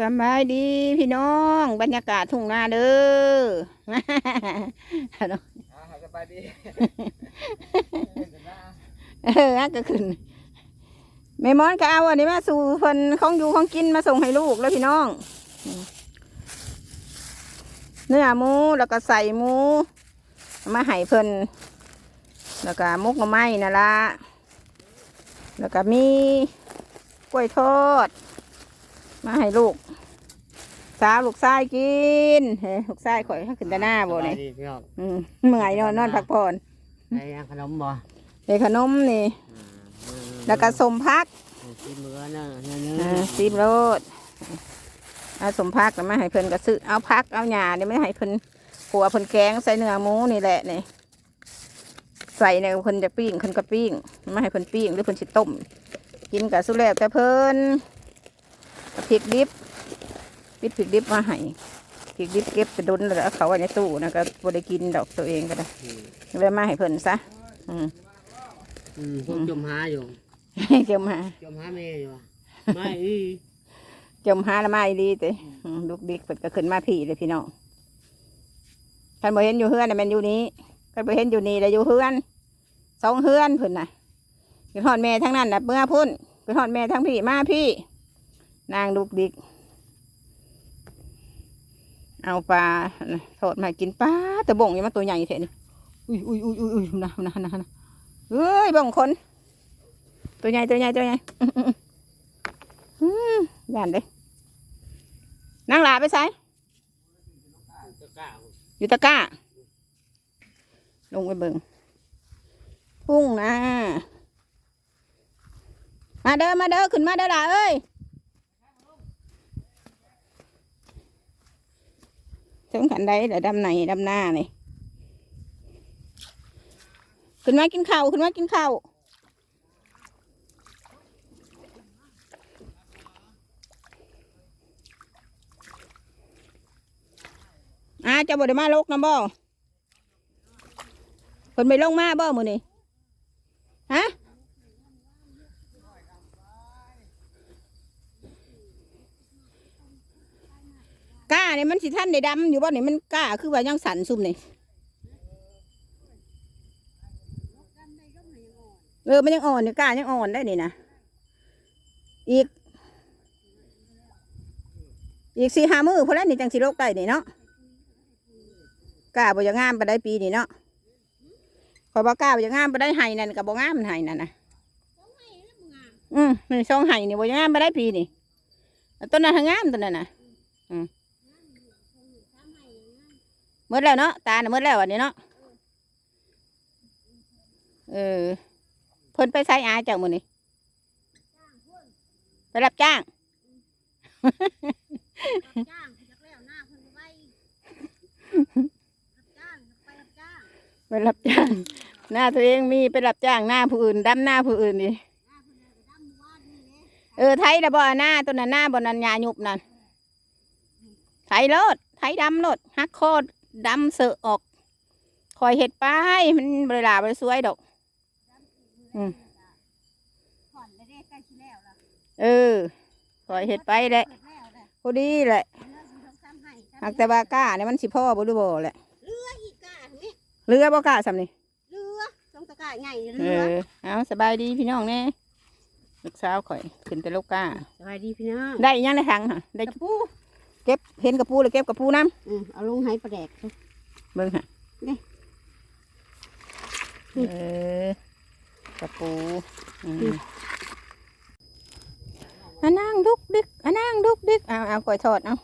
สบายดีพี่น้อง บรรยากาศทุ่งนาเด้อเอาเนาะอ่าสบายดีเออก็ขึ้นแม่มอนก็เอาอันนี้มาสู่เพิ่นของอยู่ของกินมาส่งให้ลูกแล้วพี่น้อง เนื้อหมูแล้วก็ใส่หมู มาให้เพิ่นแล้วก็มุกหน่อไม้นั่นละแล้วก็มีกล้วยทอด มาให้ลูก สาวลูกชายกินเฮ้ยลูกชายข่อยขึ้นแต่หน้าบ่เนี่ยสบายดีพี่น้องอืมเมื่อยนอนนอนพักผ่อนไอ้ยังขนมบ่เด็กขนมนี่ แล้วก็สมพักกินมื้อเนื้อเนื้อเนื้อ่าอซีบโรดเอาสมพักแล้วมาให้เพิ่นก็ซื้อเอาพักเอาหญ้านี่ไม่ให้เพิ่นขัวเพิ่นแกงใส่เนื้อหมูนี่แหละนี่ใส่ในเพิ่นจะปิ้งเพิ่นก็ปิ้งมาให้เพิ่นปิ้งหรือเพิ่นสิต้ม กินกับสุแล้วแต่เพิ่นกับ พริกดิบปิดพริกดิบมาให้พริกดิบเก็บจะดุนแล้วเอาเขาไว้ในตู้นะก็บ่ได้กินดอกตัวเองก็ได้เลยมาให้เพิ่นซะอืมอืมพวกจมหาอยู่เกี่ยวมาจมหาแม่อยู่อะไม่อีจมหาละไม้ดีเต้ลูกดิกเปิดก็ขึ้นมาผีเลยพี่น้องท่านบ่เห็นอยู่เฮือนน่ะแมันอยู่นี้ท่านบ่เห็นอยู่นี่แต่อยู่เฮือนสองเฮือนเพิ่นน่ะคือทอดแม่ทั้งนั้นน่ะเมื่อพุ่นคือทอดแม่ทั้งพี่มาพี่ นางลูกดิก เอาปลาทอดมากินปลาแต่บ่งยังมาตัวใหญ่เท่นี่อุ้ยอุ้ยอุ้ยอุ้ยอุ้ยนะนะนะนะเอ้ยบ่งคน ตัวใหญ่ตัวใหญ่ตัวใหญ่อืมย่านเด้นางหลาไปใส่อยู่ตะก้า ลงไปเบิ่งพุ่งนะมาเด้อมาเด้อขึ้นมาเด้อล่ะเอ้ย ถึงขันใดเดี๋ยวดำไหนดำหน้านี่ขึ้นมากินข้าวขึ้นมากินข้าวอาเจะบ่ได้มาลกนะบ่เพิ่นไปลงมาบ่มือนี้ฮะ ก้าเนี่ยมันสิท่านได้ดำอยู่บ่นี่ยมันก้าคือว่ายังสันซุ่มเนี่ยเออมันยังอ่อนอยู่ยก้ายังอ่อนได้นี่นะอีก อีกสี่ห้ามือพอแล้วนี่จังสิโลกได้นี่เนาะก้าบ่จะงามไปได้ปีนี่เนาะขอยบอกก้าบ่จะงามไปได้ไห้นั่นกับบ่งามไห้นั่นนะอืมนี่ช่องไห้นี่บ่จะงามไปได้ปีนี่ต้นนั้นทงงามต้นนั้นน่ะอืม มดแล้วเนาะตาน่ะหมดแล้วอันนี้เนาะเออเพิ่นไปใช้อาเจ้ามือหนิไว้รับจ้างไปรับจ้างไปรับจ้าง หน้าตัวเองมีไปรับจ้างหน้าผู้อื่นดำหน้าผู้อื่นดิหน้าเพิ่นน่ะไปดำหมู่บ้านนี่แหละเออไทยระบ่หน้าตัวนั้นหน้าบนนั้นยาหยุบนั่นไทยโลดไทยดำโลดฮักโคตร ดำเสือออกคอยเห็ดไปมันบริลาบริสวยดอกผ่อนได้ได้ใกล้สิแล้วล่ะเออคอยเห็ดไปแหละเปิดแล้วแหละพอดีแหละเนื้อสิทำซ้ำให้หากแต่ว่าก้าเนี่ยมันสิพ่อบ่หรือบ่แหละเรืออีกกะนี่เรือบ่ก้าสำนี่เรือต้องตะกร้าใหญ่เอเรืออเอาสบายดีพี่น้องแน่ลูกสาวข่อยขึ้นแต่ลูกก้าสวัสดีพี่น้องได้อีกอยังในถังค่ะได้กระปู เก็บเห็นกระปูเลยเก็บกระปูน้อืมเอาลงให้ปลาแดกำเบิ่งค่ะนี่เออกระปูอืมอันนั่งดุกดิกอันนั่งดุกดิกเอาเอาก่อยทอดเอา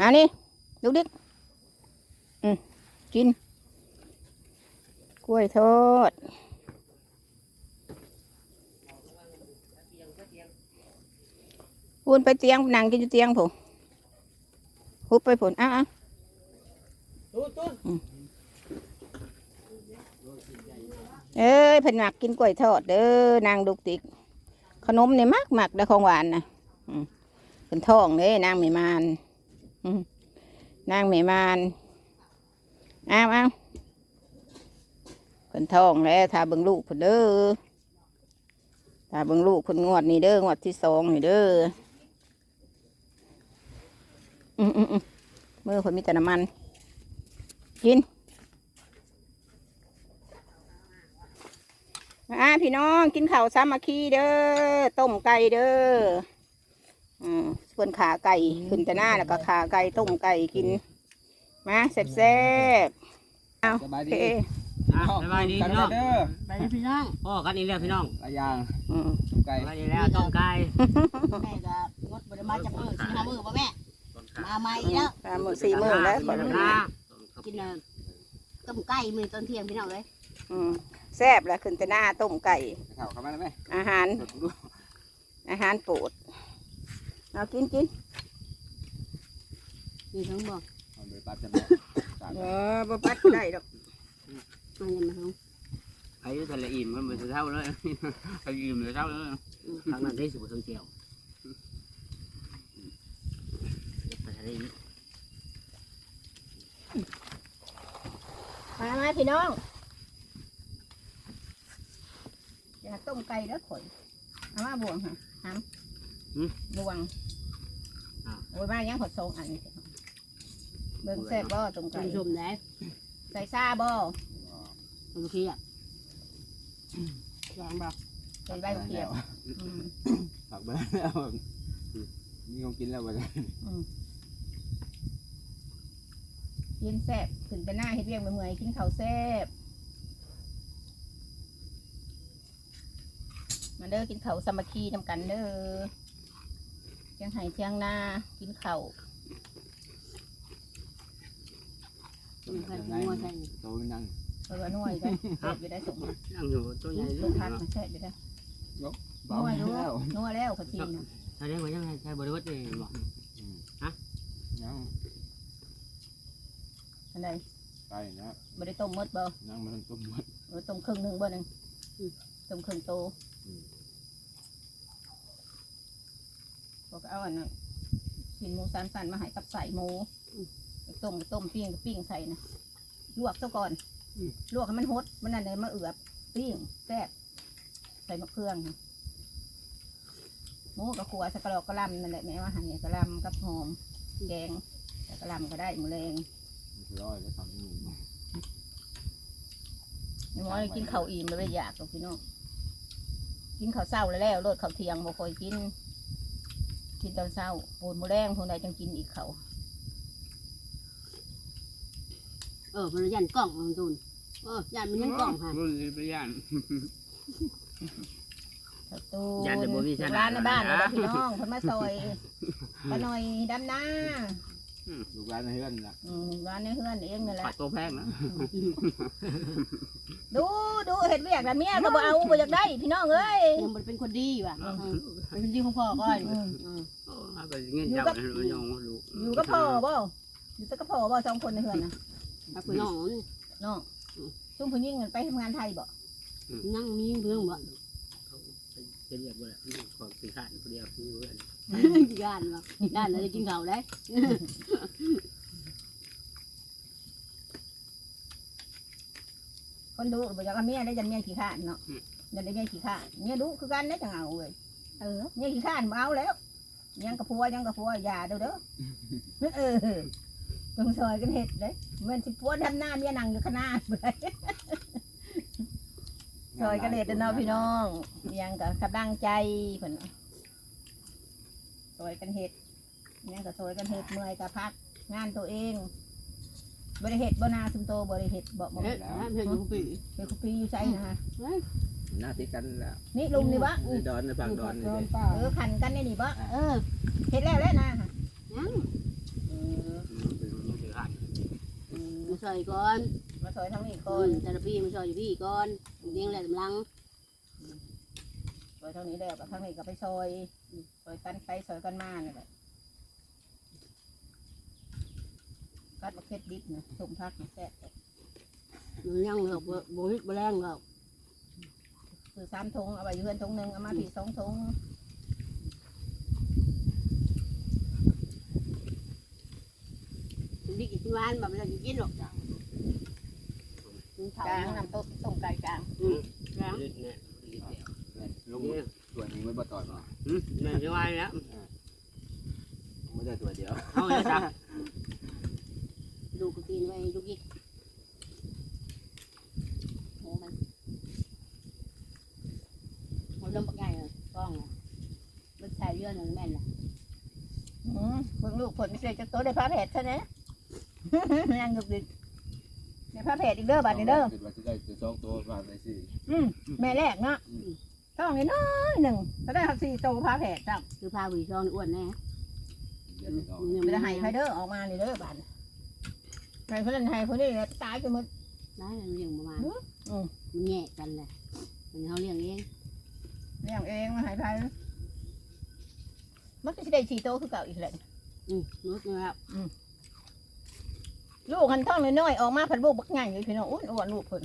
อันนี้ดุกดิกอืมกินกล้วยทอด พูนไปเตียงนั่งกินอยู่เตียงผมหุบไปผลอ้าวอ้าวตู้ตู้เอ้ยเพิ่นมักกินกล้วยทอดเด้อนางดุกติก ขนมนี่มักมักได้อของหวานนะอืมเพิ่นท้องเด้นางไม่มานอืมนางไม่มานอ้าวอ้าวเพิ่นท้องแล้วถ้าเบิ่งลูกเพิ่นเด้อถ้าเบิ่งลูกเพิ่นงวดนี่เด้องวดที่สองนี่เด้อ อืมอืมอืมมือผมมีแต่น้ำมัน กินมาพี่น้องกินข้าวสามัคคีเด้อต้มไก่เด้ออืมส่วนขาไก่ขึ้นแต่หน้าแล้วก็ขาไก่ต้มไก่กินมาแซ่บๆเอาสบายโอดีเคอะสบายดีกันพี่น้องเด้อไปเลยพี่น้องพ่อกันนี่แล้วพี่น้องหลายอย่างอืมต้มไก่ สบายดีแล้วต้มไก่แม่ก็งดบริมาจากมือสี่ห้ามือป่ะแม่ ต้มไก่มาใหม่แล้วสามมือสี่มือแล้วต้ก่อนมไก่กินเนยต้มไก่มือตอนเที่ยงพี่น้องเลยอืมแซ่บแล้วขึ้นแต่หน้าต้มไก่ข้าวเข้ามาแล้วไหมอาหารสดดูอาหารโปรดเอากินกินมีทั้งบอกเอาไปปั๊บจะได้สามเออบ่ปัดก็ได้ดอกมันยังมาทั้งอายุทะเลอิ่มมันเป็นเท่าเลยอายุอิ่มเลยเท่าเลยทางนั้นได้สุดทั้งเจียวไปทะ เลมามาพี่น้องอยากต้มไก่แล้วข่อยเอามาบวงค่ะทำบวงโอ้ยมายังขอสองอันเบิ่งแซ่บบ่ต้มชไก่มชมได้ใส่ซ่าบ่บางทีอะแกงบอกใส่ใบมะเขียวอืมผักไปแล้วมีของกินแล้วบ่ได้กินแซ่บขึ้นไปหน้าเฮ็ดเวียงไปเมื่อยกินข้าวแซ่บมาเด้อกินข้าวสามัคคีนำกันเด้อเที่ยงไห้เที่ยงหน้ากินข้าวมันเคยกินงัวใช่โตนั่งเออน่วยกันแซ่บอยู่ได้สมนั่งอยู่ตัวใหญ่เลต้ยนพักมันแซ่บอยู่ได้เบานัวอยู่แล้วนัวแล้วเขาจีนน่ะทะเลมันยังไงใช้บริวารเองบอกยัง อันใดไก่นะบ่ได้ต้มหมดบ่ยังมันต้มหมดเออต้มครึ่งหนึงบ่หนึงต้มครึ่งโตบอกเอาอันนั้นชิ้นหมูสันสันๆมาให้กับใส่หมูไปต้มก็ต้มปิ้งก็ปิ้งใส่นะลวกซะก่อนลวกให้มันฮดมันนั่นเลยมาเอือบปิ้งแซ่บใส่มะเขืองค่ะหมูกับขัวสักกะหลอกกะหลำนั่นแหละแม่ว่าหั่นเนี่ยกะหลำกับหอมแดงแต่กะหลำก็ได้หมูแรงมัน ร้อยแล้วทำนี่นี่มอกินข้าวอิ่มแล้วไม่อยากหรอกพี่น้องกินข้าวเศร้าแล้วแล้วรดข้าวเที่ยงบ่ค่อยกิน กินตอนเช้าปูนมะแรงพวกใดจังกินอีกเขาวเออมันยันกล่องมันตุนเออยันมันยันกล่องค่ะรุ่นนี้ไปย่าน ข้าวตูยันแต่บ่มีชนะ ร้านในบ้านเลยพี่น้องเพิ่นมาซอยปลาหน่อยดำนา ลูกร้านในเฮือนล่ะอืมร้านในเฮือนเองนี่แหปัละดตัวแพงนะดูดูเห็ดเวียกแต่เมียก็บ่เอาบ่อยากได้พี่น้องเอ้ยยังมันเป็นคนดีว่ะเออเป็นคนดีของพ่อก่อนอืมเออเอาไปเงี้ยเจ้าเลยยองดูอยู่กับพ่อบ่อยู่แต่กับพ่อบ่สองคนในเฮือนนะเอาไปน้องนี่น้องซุ่มผู้หญิงกันไปทำงานไทยบ่นั่งมีเรื่องบ่ จะเรียกว่าความสีขาดคนเดียวคือเพื่อนด้านว่ด้านเราจะกินข้าได้คนดูบอยากเอาเมียได้จันเมียขี้ข้านเนาะยันได้เมียขี้ข้านเมียดุคือกันได้จังเอาเว้ยเออเมียขี้ข้านเอาแล้ว ยังกับผัวยังกับผัวอย่าเด้อเด้อเออจงซอยกันเห็ดเลยเหมือนสิผัวทำหน้าเมียนั่งอยู่ข้างหน้าเลย ซอยกันเห็ดเด้อเนาะพี่น้องยังกับกำลังใจเพิ่นซอยกันเห็ดยังกับซอยกันเห็ดเมื่อยกับพักงานตัวเองบริเห็ดบ่นาสุมโตบริเห็ดบ่บ่เฮ้ยเพื่อนอยู่ปีเป็นคุปีอยู่ใช่นะฮะหน้าติดกันแล้วนี่ลุงนี่บะดอนในฝั่งดอนนี่เลยเออขันกันนี่นี่บะเออเห็ดแล้วแล้วนะฮะยังเออสีขาดมาซอยก่อนมาซอ ยทั้งนี้ก่ก่ออนนแต่ละปีมาซอยอยู่พี่ก่อนเลี้ยงแหละกำลังซอยทั้งนี้แล้วกับทั้งนี้ก็ไปซอยซอยกันไปซอยกันมาเนี่ยแหละกัดมะเขือดิบนะส้มพักนะแซ่บมันยังหรอกโบฮิตโบแรงหรอกคือสามถุงเอาไปเยือนถุงหนึ่งเอามาผีสองถุงดิกินหวานแบบไม่ต้องกินหรอกกินข้าว กลางน้ำต้มต้มไก่กลางแล้วเนี่ยลุงส่วนนี้ไม่บ่ต่อยมาอืมเนี่ยจะว่าแล้วมไม่ได้ตัวเดียวเอาเลยจ้ะดูกตีนไว้ลูกยิกโอ้มันมันลมปักใหญ่เลยกล้องอะมันใส่เยื่อหนึ่งแม่นละอืมเบิ่งลูกผลไม่ใช่จะโตได้พระแผดใช่ไหมนั่งดึกดึกใน พระแผดอีกเด้อบัดนี้เด้อคิดว่าจะได้จะสองตัวมาในสี่อืมแม่แรกเนาะต้องนิดน้อยหนึ่งก็ได้ครับสี่โตพระแผดจ้ะคือพาวีช่องนี่อ้วนแน่เดี๋ยวเราไม่ได้ให้ใครเด้อออกมานี่เด้อบัดให้เพื่อนให้คนนี้ตายไปหมด ได้เลี้ยงประมาณอืม มันแง่กันเลยมันเขาเลี้ยงเองเลี้ยงเองมาให้ใครมันก็จะได้สี่โตคือเก่าอีกแหละ อืมนุชนะครับ ลูกหันท้องน้อยๆออกมาผัดบุกบักใหญ่เลยพี่น้องอ้วนอ้วนลูกเพิ่น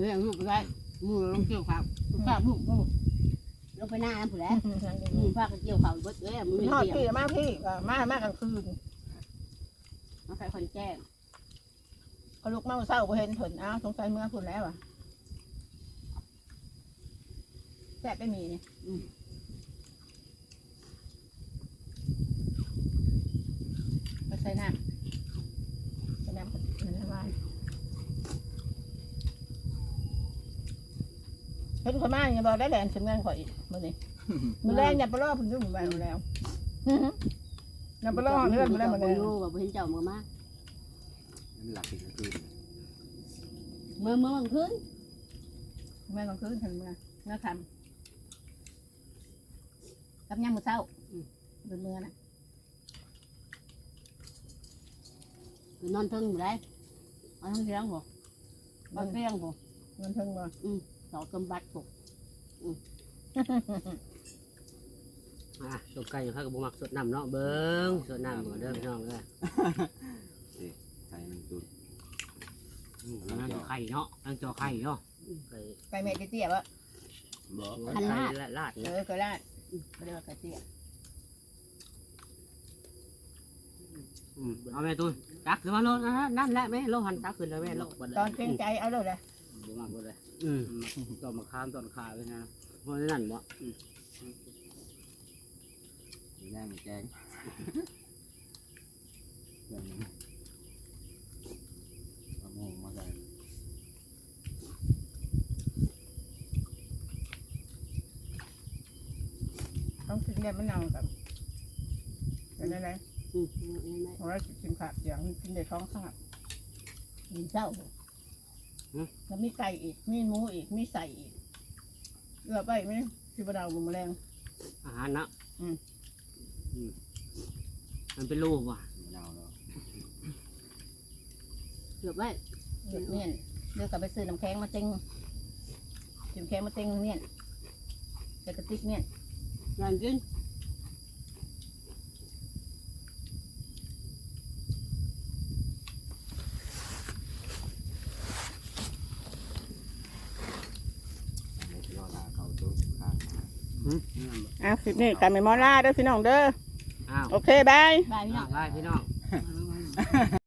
เลี้ยงลูกไปได้มือลงเกี่ยวข้าวข้าวลูกลูกลงไปหน้าผู้แล้วมือพากันเกี่ยวข้าวเบิดเลยมือทอดเกี่ยวพี่มาพี่ก็มามากันคืนมาใส่คนแจ้งก็ลูกมาเศร้าบ่เห็นผลอ้าวสงสัยเมื่อพุ่นแล้วอะแซ่บไม่มีนี่มาใส่น้ำใส่น้ำ มันละลายเห็นคนมาอย่าบอกได้แหลนถึงเงินข่อยอีกมื้อนี้มื้อแรงอย่าไปรอเพิ่นอยู่หมู่บ้านมื้อแล้วอย่าไปรอเรื่องมื้อแล้วมื้อบ่แล้วรู้ว่าบ่เห็นเจ้ามือมาหลักอีกคืนเมื่อเมื่อคืนแม่ก็คืนถึงเมื่อเมื่อคำกับยามมื้อเช้าเป็นเมื่อน่ะคือนอนทึ่งอยู่ได้ นอนทึ่งเสียงบ่นอนเสียงบ่เงินเพิ่งมาสองกำบัดบ่อะตกไก่เขากับบุมักสดน้ำเนาะเบิ้งสดน้ำก่อนเด้อพี่น้องเด้อใส่หนึ่งตุนอืมนั่นไข่เนาะนั่นจอไข่เนาะไก่ไก่เม็ดเตี้ยๆวะบอกไข่ละลาดเอเนาะอก็ได้ก็เรียกว่าไก่เตี้ย อืมเอาแม่ตุ้นตักขึ้นมาโลดนะฮะนั่นแหละแม่โลหันตักขึ้นแล้วแม่โลบัดตอนเกรงใจเอาเลยเลยบุมักบ่เลยอืมตอนมาค้ามตอนขาเลยนะเพราะนั่นบ่อืมย่างแกงอย่างนี้เอาหงมาใส่ต้องกินเนี่ยมันเน่ากับเป็นอะไร อืมอืมเพราะว่ากินขาดเสียงกินได้ท้องขาดมีเจ้าแล้วมีไก่อีก มีหมูอีก มีใส่อีกเอือไปไหมที่บดาวบุมแรง อาหารนะอืม อืมมันเป็นรูปว่ะมะนาวแล้วเกือบไว้เดือดเนี่ยเดือกกลับไปซื้อน้ำแข็งมาเต็งน้ำแข็งมาเต็งเนี่ยใส่กระติกเนี่ยงานกินที่รอดาเขาตัวข้างมา อืม อะคลิปนี้กันไม่มอล่าเด้อพี่น้องเด้อ อ้าวโอเคบาย บายพี่น้องได้พี่น้อง